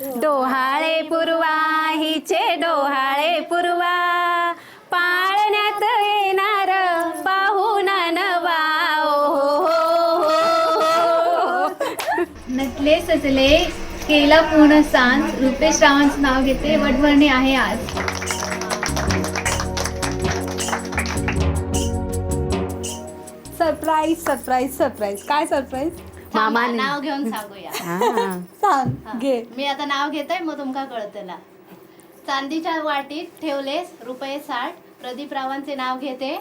डोहाळे पूर्वा हिचे डोहाळे पूर्वा. पाळण्यात येणार पाहुणा नवा. ओ हो हो हो नटले सजले केला पूर्ण सांज रुपेश रावांचं नाव घेते. वटवर्णी आहे आज. सरप्राईज सरप्राईज सरप्राईज काय सरप्राईज मामाने नाव घेऊन सांगूया. हा. सांग. घे मी आता नाव घेतोय मग तुमका कळतला चांदीच्या वाटीत ठेवलेस रुपये साठ. प्रदीप रावांचे नाव घेते.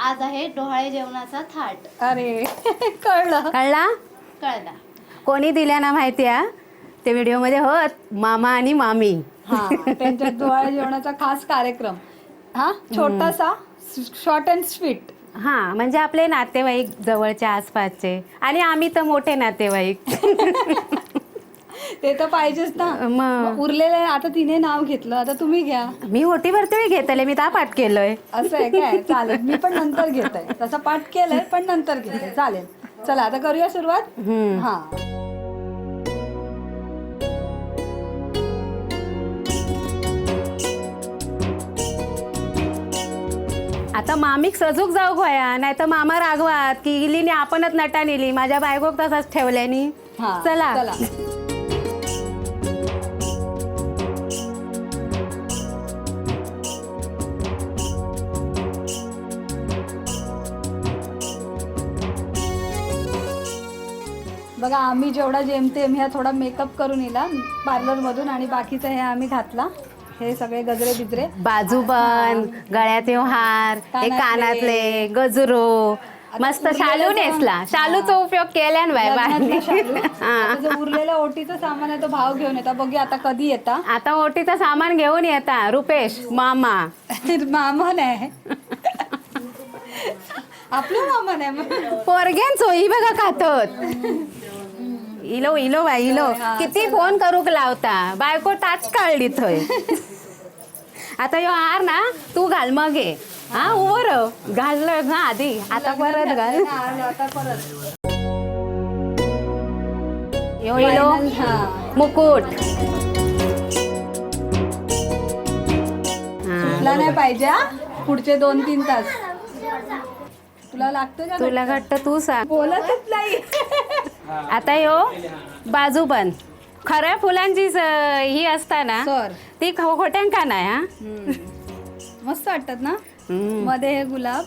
आज आहे डोहाळे जेवणाचा थाट. अरे कळलं. कळला? कळला. कोणी दिल्या ना माहिती आहे ते व्हिडिओमध्ये होत मामा आणि मामी. हा त्यांच्या डोहाळे जेवणाचा खास कार्यक्रम. हा? छोटासा शॉर्ट अँड स्वीट हा म्हणजे आपले नातेवाईक जवळच्या आसपासचे. आणि आम्ही तर मोठे नातेवाईक. ते तर पाहिजेच ना. मग उरलेले आता तिने नाव घेतलं आता तुम्ही घ्या. मी ओटी भरते घेतले मी ता पाठ केलंय. असं आहे काय? चालेल. मी पण नंतर घेत आहे तसं पाठ केलंय पण नंतर घेते चालेल. चला आता करूया सुरुवात. हा. आता मामीक सजूक जाऊ गोया नाही तर मामा रागवात की इलीने आपणच नटा नेली माझ्या बायकोक तसाच ठेवल्यानी हा चला. चला. बघा आम्ही जेवढा जेमतेम ह्या थोडा मेकअप करून येला पार्लरमधून आणि बाकीचं हे आम्ही घातला. हे सगळे गजरे बिजरे. बाजूबंद गळ्याचे हार हे कानातले. गजरो. मस्त शालू नेसला. शालूचा उपयोग केल्यान बाय लग्नातलं शालू. बाय आता जो उरलेलं ओटीचं सामान आहे तो भाव घेऊन येता. बघूया आता कधी येता. आता ओटीचं सामान घेऊन येता. रुपेश मामा. मामा नाही. आपलं मामा नाही. मग. पोरग्यान सोयी बघा खातत. इलो इलो बाई इलो. किती फोन करूक लावता. बायको टाच काढली थंय. आता यो हार ना तू घाल मग. ये हा उभं रह. घाललं ना आधी. आता परत घाल. हा, यो इलो. हा. मुकुट. हा. तुला नाही पाहिजे हा? पुढचे दोन तीन तास. तुला लागतं का तुला घट्ट तू सांग. बोलतच नाही. आता यो बाजू पण खऱ्या फुलांची स- ही असता ना सर. ती खो- खोट्यांका नाही हा? मस्त वाटतात ना? हम्म. मध्ये हे गुलाब.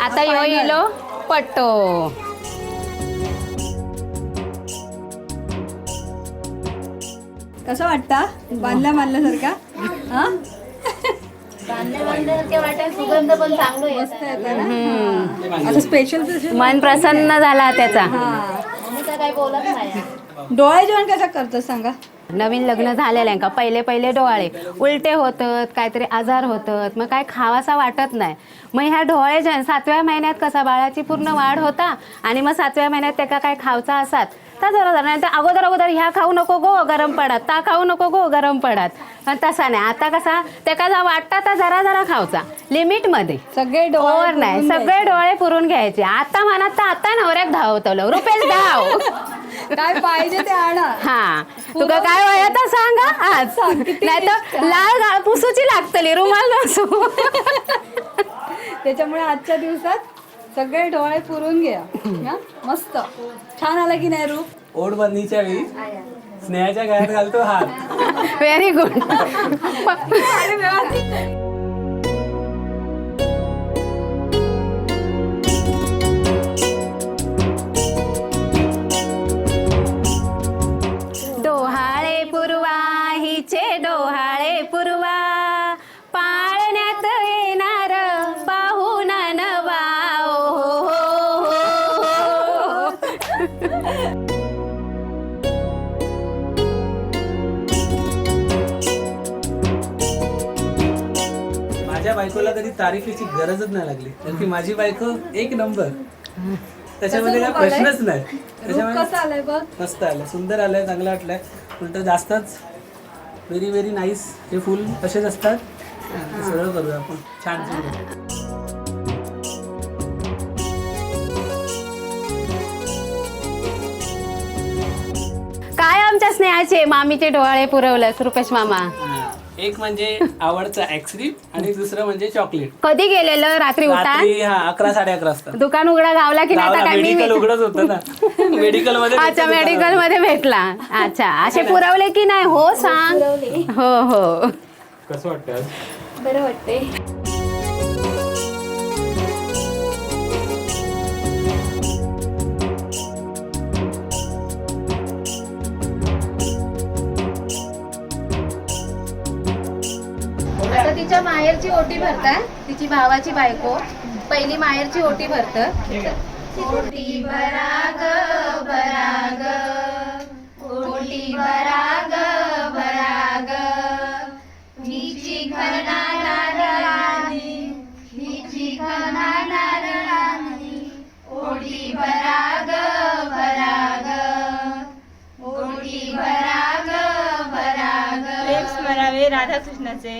आता यो final. इलो पट्टो. कसं वाटता? बांधल्या बांधल्यासारखा हा? वाटेल सुगंध पण चांगलं मस्त येत येतं ना? हा. आता स्पेशल स्पेशल मन प्रसन्न झाला त्याचा. हा. तर काही बोलत नाही. डोळे जेवण कसं करतं सांगा? नवीन लग्न झालेल्यांका पहिले पहिले डोळे. उलटे होतात काहीतरी आजार होतात. मग काय खावासा वाटत नाही. मग ह्या डोळे जे सातव्या महिन्यात कसा? बाळाची पूर्ण वाढ होता आणि मग सातव्या महिन्यात त्याका काय खावचा असात. तर जरा नाही तर अगोदर अगोदर ह्या खाऊ नको गो गरम पडत. ता खाऊ नको गो गरम पडत. पण तसा नाही. आता कसा? त्याका जा वाटता तर जरा जरा खावचा लिमिटमध्ये. सगळे ओव्हर डोळे नाही सगळे डोळे पुरून घ्यायचे. आता म्हणत तर आता नवऱ्याक धावतलो रुपेश धाव. काय पाहिजे ते आणा. हा. तुका काय वयात सांगा? आज सांग, किती नाही तर लाल गाळ पुसूची लागतली रुमाल नसू. त्याच्यामुळे आजच्या दिवसात सगळे डोळे पुरून घ्या. हा? मस्त. छान आला की नाही रूप? ओढबंदीच्या वेळी. स्नेहाच्या गळ्यात घालतो हार व्हेरी गुड हिचे डोहाळे पूर्वा. पाळण्यात येणार पाहुणा नवा. ओ हो हो हो हो. माझ्या बायकोला कधी तारीफीची गरजच नाही लागली. कारण की माझी बायको एक नंबर. त्याच्यामध्ये काय प्रश्नच नाही. त्याच्यामुळे कसं आलंय बघ? मस्त आलं सुंदर आलंय चांगलं वाटलंय. उलट जास्तच व्हेरी व्हेरी नाईस हे फुल असेच असतात. सगळं करूया आपण. छान छान. काय आमच्या स्नेहाचे? मामीचे डोळे पुरवलंस रुपेश मामा. एक म्हणजे आवडचं ऍक्सक्रीम आणि दुसरं म्हणजे चॉकलेट कधी गेलेलं? रात्री उठा. रात्री हा अकरा साडे अकरा वाजता. दुकान उघडा गावला की नाही आता काय मी मेडिकल उघडच होतं ना. मेडिकलमध्ये अच्छा मेडिकलमध्ये भेटला. अच्छा असे पुरवले की नाही? हो सांग. हो हो. कसं वाटतं आज? बरं वाटते तिच्या माहेरची ओटी भरतात तिची भावाची बायको. पहिली माहेरची ओटी भरत. ओटी भराग भराग. ओटी भराग भराग. हिची खना नारळानी नारळानी ओटी भराग भराग. ओटी भराग प्रेम स्मरावे राधाकृष्णाचे.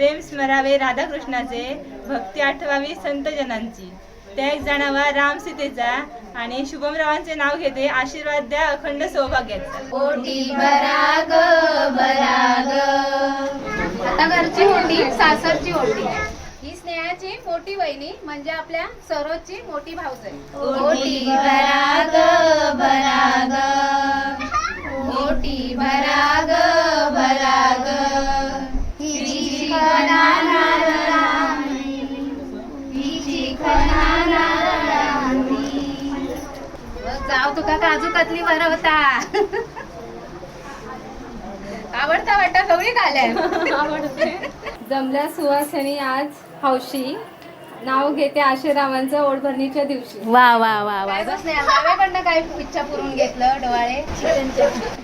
प्रेम स्मरावे राधाकृष्णाचे भक्ती आठवावी संत जनांची. त्याग जाणावा राम सीतेचा आणि शुभमरावांचे नाव घेते आशीर्वाद द्या अखंड सौभाग्याचा. ओटी भराग भराग. आता घरची ओटी सासरची ओटी ही स्नेहाची मोठी वहिनी म्हणजे आपल्या सरोजची मोठी भाऊज ओटी भराग काजू कतली बरवता आवडता वाटतं सगळी खाल्या जमल्या सुवासिनी आज हौशी. नाव घेते आशेरावांचं ओढभरणीच्या दिवशी. वा वा वा वा. मावेकडनं काय इच्छा पुरून घेतलं डोळे.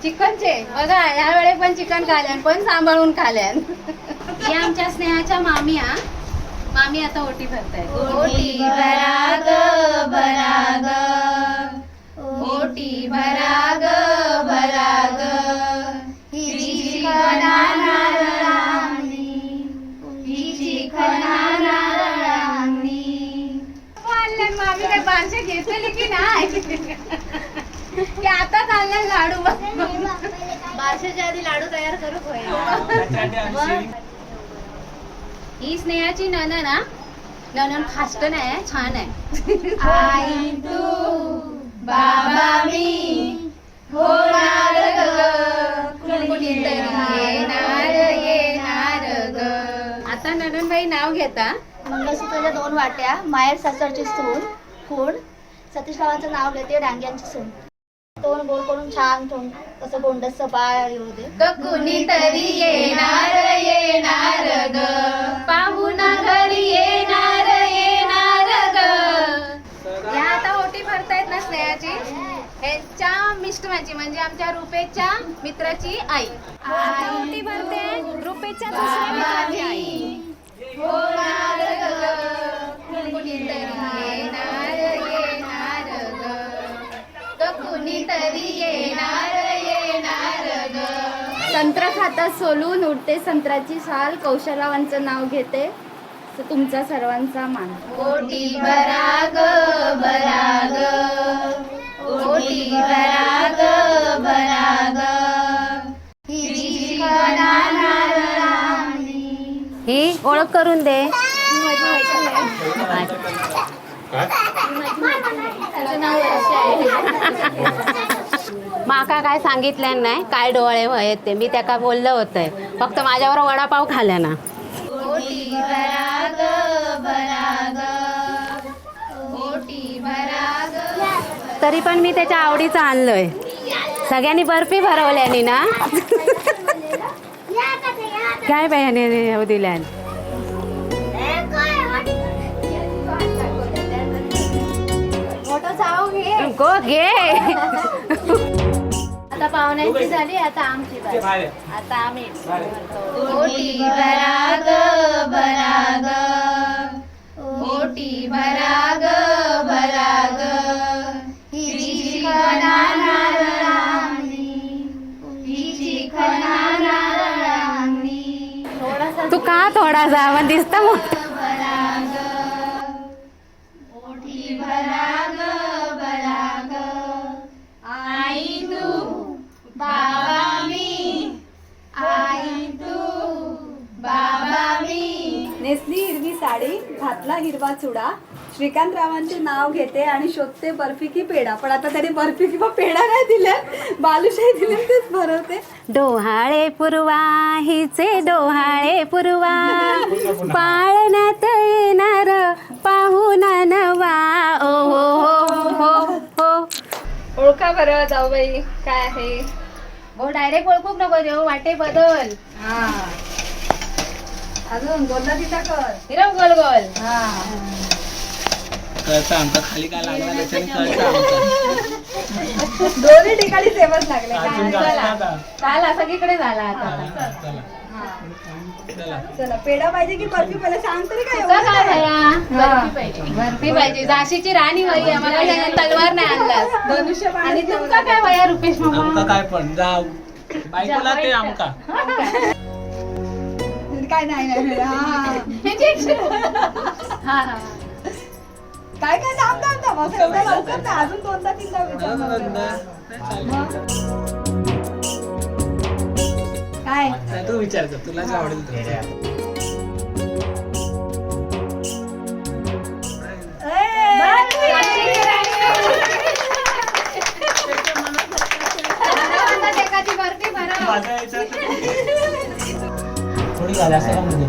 चिकनचे. बघा या वेळे पण चिकन खाल्यान पण सांभाळून खाल्यान. ही आमच्या स्नेहाच्या मामी हा. मामी आता ओटी भरताय ओटी भराग भराग ओटी भराग भराग. हिची खना नारळानी हिची खना नारळानी. आणलं मामी काय बारशे घेतलेली की नाही? की आता चाललं लाडू बारशाच्या आधी लाडू तयार करू ही स्नेहाची ननन ना ननन फास्ट नाही छान आहे. आई तू बाबा मी होणार येणार येणार ग. आता नननबाई नाव घेता. मंगळसूत्राच्या दोन वाट्या माहेर सासरची सून खूण. सतीशरावांचं नाव घेते डांग्यांची सून. तोंड गोड करून छान तोंड कसं गोंडस पाय येऊ दे ग कुणीतरी येणार येणार ग. पाहुणा घरी येणार स्नेहाची ह्यांच्या मिस्टरांची म्हणजे आमच्या रुपेच्या मित्राची आई. ओटी भरते. रुपेच्या दुसऱ्या मित्राची आई. कुणीतरी येणार येणार ग. कुणीतरी येणार संत्र खातात सोलून उडते संत्राची साल. कौशलावांचं नाव घेते. तुमचा सर्वांचा मान. ओटी भराग भराग. ओटी खना नारळानी. ही ओळख करून दे. माका काय सांगितलं नाही काय डोळे आहेत ते मी त्याका बोललं होतंय फक्त माझ्यावर वडापाव खाल्ला ना. तरी पण मी त्याच्या आवडीचं आणलंय. सगळ्यांनी बर्फी भरवल्यानी ना काय बायाने दिल्यान घे गो घे. आता पाहुण्यांची झाली आता आमची आता आम्ही ओटी भराग भराग. ओटी भराग भराग. हिची खना नारळानी हिची खना नारळानी तू का थोडासा? मग दिसतं ओटी भराग. घातला हिरवा चुडा. श्रीकांत रावांचे नाव घेते आणि शोधते बर्फी की पेढा. पण आता त्याने बर्फी किंवा पेढा नाही दिले बालुशाही दिले तेच भरवते. डोहाळे पुरवा हिचे डोहाळे पुरवा. पाळण्यात येणार पाहुणा नवा ओ हो हो हो हो. ओळखा बरं जाऊबाई. काय आहे? हो डायरेक्ट ओळखूक नको देऊ. वाटे बदल. हा. अजून तिचा कर. हिरव गोल गोल. कळतं आमका खाली काय लागला त्याच्याने कळतं आमचं. दोन्ही ठिकाणी सेमच लागले. अजून काय? जास्त आता. झाला सगळीकडे झाला आता. हा, चला. चला. चला पेढा पाहिजे की बर्फी पहिला सांग तरी काय तुझं काय? एवढं भया हा. बर्फी पाहिजे. झाशीची राणी बाई आम्हाला तलवार नाही आणलास धनुष्य आणि तुमचा काय भया रुपेश मामा? काय पण जाऊ. बायकोला ते आमका. काय नाही नाही हा. हा हा. काय काय असं एवढं लवकर नाही. अजून दोनदा तीनदा. काय? तू विचार कर. तुला जे आवडेल ते. माझा याच्यात- झाली. असं का म्हणजे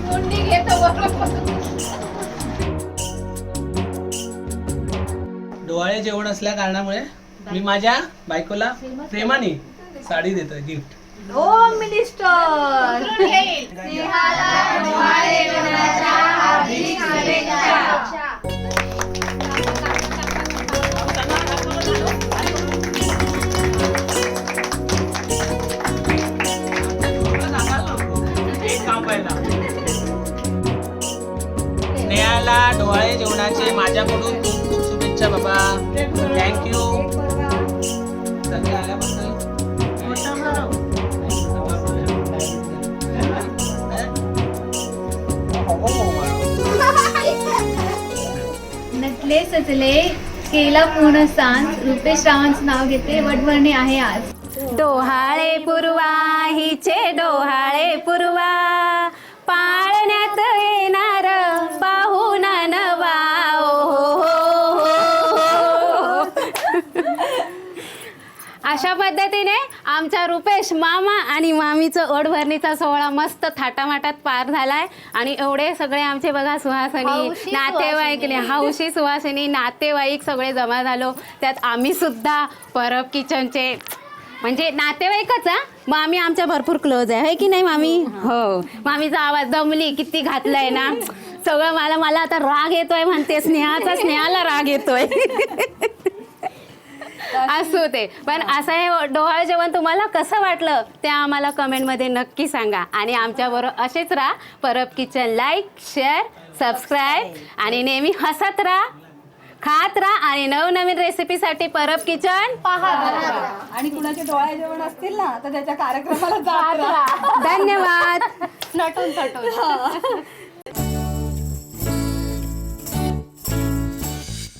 मुंडी घेतो बरोबर डोहाळे जेवण असल्या कारणामुळे मी माझ्या बायकोला प्रेमाने. साडी देतोय गिफ्ट होम मिनिस्टर. एक जेवणाचे माझ्याकडून खूप खूप शुभेच्छा बाबा. थँक्यू सगळे आल्याबद्दल. नटले सजले केला पूर्ण सांज रुपेश रावांचं नाव घेते वटवर्णी आहे आज. डोहाळे पुरवा हिचे डोहाळे पुरवा पाळण्यात अशा पद्धतीने आमच्या रुपेश मामा आणि मामीचं ओढभरणीचा सोहळा मस्त थाटामाटात पार झालाय. आणि एवढे सगळे आमचे बघा सुहासनी नातेवाईक. हौशी सुहासिनी नातेवाईक सगळे जमा झालो. त्यात आम्ही सुद्धा परब किचनचे म्हणजे नातेवाईकच हा? मामी आमच्या भरपूर क्लोज आहे. की नाही मामी? हो. मामीचा आवाज दमली किती घातलाय ना? सगळं मला मला आता राग येतोय म्हणते. स्नेहाचा स्नेहाला राग येतोय. असू ते पण असं हे डोहाळ जेवण तुम्हाला कसं वाटलं ते आम्हाला कमेंटमध्ये नक्की सांगा. आणि आमच्याबरोबर असेच राहा. Parab kitchen like share subscribe. आणि नेहमी हसत राहा. खात राहा. आणि नवनवीन रेसिपीसाठी परब किचन आणि कुणाचे डोळ्या जेवण असतील ना तर त्याच्या कार्यक्रमाला जात राहा. धन्यवाद. नटून थटून